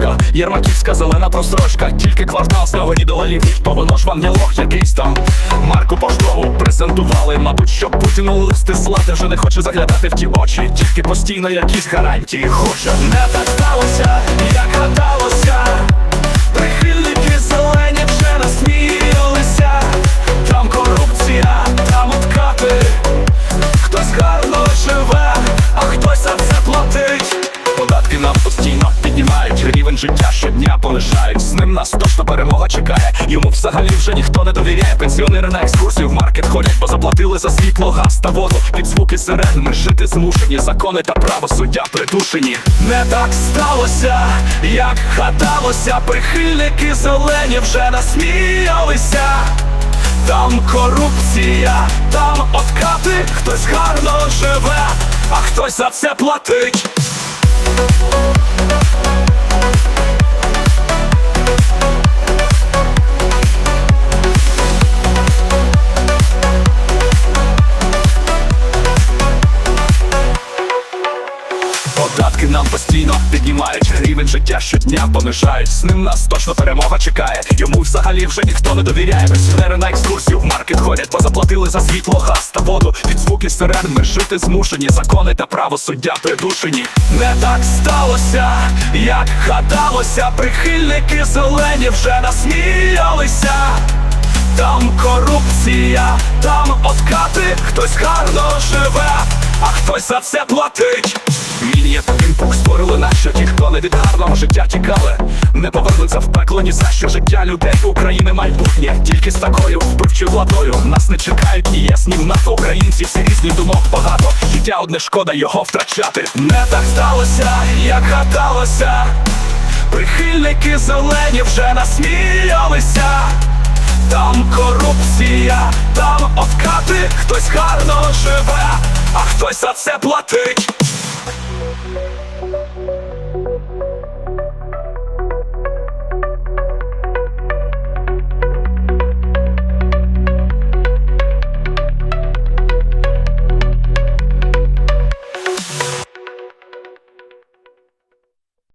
дорожка, Єрмаківська зелена прострочка, тільки квартал сьогодні до голів, то ж вам не лох якийсь там. Марку поштову презентували, мабуть, що Путіну листи слати вже не хоче заглядати в ті очі, тільки постійно якісь гарантії хоче. Не так сталося, як гадалося. Прихильники зелені вже насміялися. Там корупція, там откати. Хтось гарно живе, а хтось за це платить. Податки нам постійно життя щодня понижають. З ним нас точно перемога чекає. Йому взагалі вже ніхто не довіряє. Пенсіонери на екскурсію в маркет ходять, бо заплатили за світло, газ та воду. Під звуки сирен ми жити змушені. Закони та правосуддя придушені. Не так сталося, як гадалося. Прихильники зелені вже насміялися. Там корупція, там откати, хтось гарно живе, а хтось за це платить. Податки нам постійно піднімають, рівень життя щодня понижають. З ним нас точно перемога чекає. Йому взагалі вже ніхто не довіряє. Пенсіонери на екскурсію в маркет ходять, бо заплатили за світло, газ та воду. Під звуки сирен ми жити змушені. Закони та правосуддя придушені. Не так сталося, як гадалося. Прихильники зелені вже насміялися. Там корупція, там откати, хтось гарно живе, а хтось за це платить. Ті, від гарного життя тікали, не повернуться в пекло ні за що життя людей України майбутнє. Тільки з такою вбивчою владою нас не чекають ні ясні НАТО українці, всі різні думок багато. Життя одне шкода його втрачати. Не так сталося, як гадалося. Прихильники зелені вже насміялися. Там корупція, там откати, хтось гарно живе, а хтось за це платить.